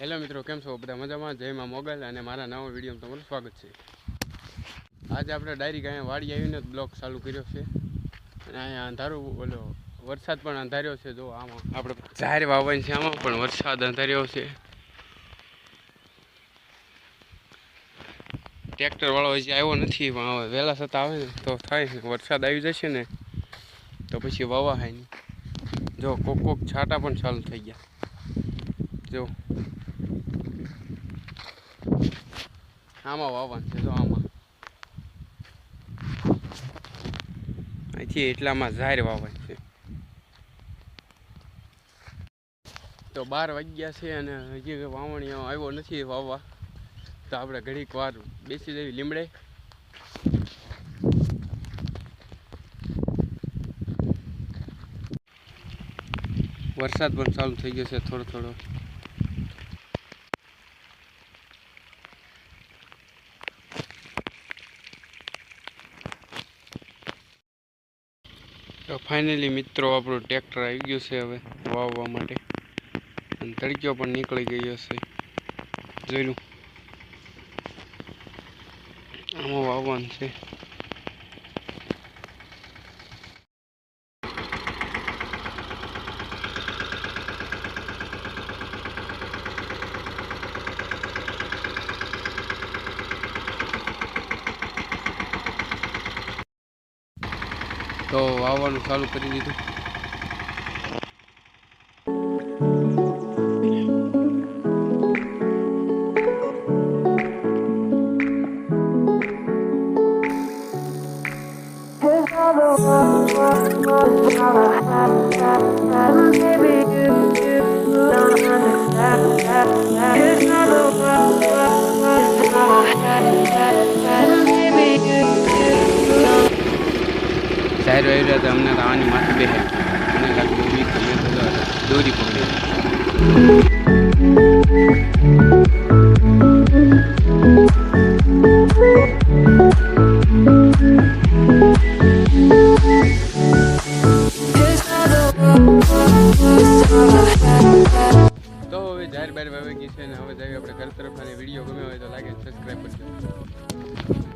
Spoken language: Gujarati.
હેલો મિત્રો, કેમ છો? બધા મજામાં? જયમાં મોગલ અને મારા નવા વિડીયોમાં તમારું સ્વાગત છે. આજે આપણે ડાયરી અહીંયા વાડી આવીને જ બ્લોગ ચાલુ કર્યો છે. અને અહીંયા અંધારું, ઓલો વરસાદ પણ અંધાર્યો છે, જો આમાં. આપણે જાહેર વાવન છે આમાં, પણ વરસાદ અંધાર્યો છે. ટ્રેક્ટરવાળો હજી આવ્યો નથી, પણ હવે વહેલા થતાં આવે ને, તો થાય વરસાદ આવી જશે ને, તો પછી વાવા થાય નહીં જો કોક કોક છાંટા પણ ચાલુ થઈ ગયા. જો. આમાં વાવવાનું છે, જો આમાં. અહીંથી એટલામાં ઝાર વાવવાનું છે. તો બાર વાગ્યા છે અને હજી વાવણી આવ્યો નથી વાવવા. તો આપણે ઘડીક વાર બેસી દેવી લીમડે. વરસાદ પણ ચાલુ થઈ ગયો છે થોડો થોડો. તો ફાઇનલી મિત્રો, આપણું ટ્રેક્ટર આવી ગયું છે હવે વાવવા માટે. અને તડક્યો પણ નીકળી ગયો છે. જોઈ લું. આમાં વાવવાનું છે. તો વાવવાનું ચાલુ કરી દીધું સાહેબ આવી રહ્યા અમને આની માથે બે મને લાગ્યું તો દોરી પકડી હવે જાહેર છે અને હવે આપણે ઘર તરફ અને વીડિયો ગમ્યો હોય તો લાગે સબસ્ક્રાઈબ કરજો.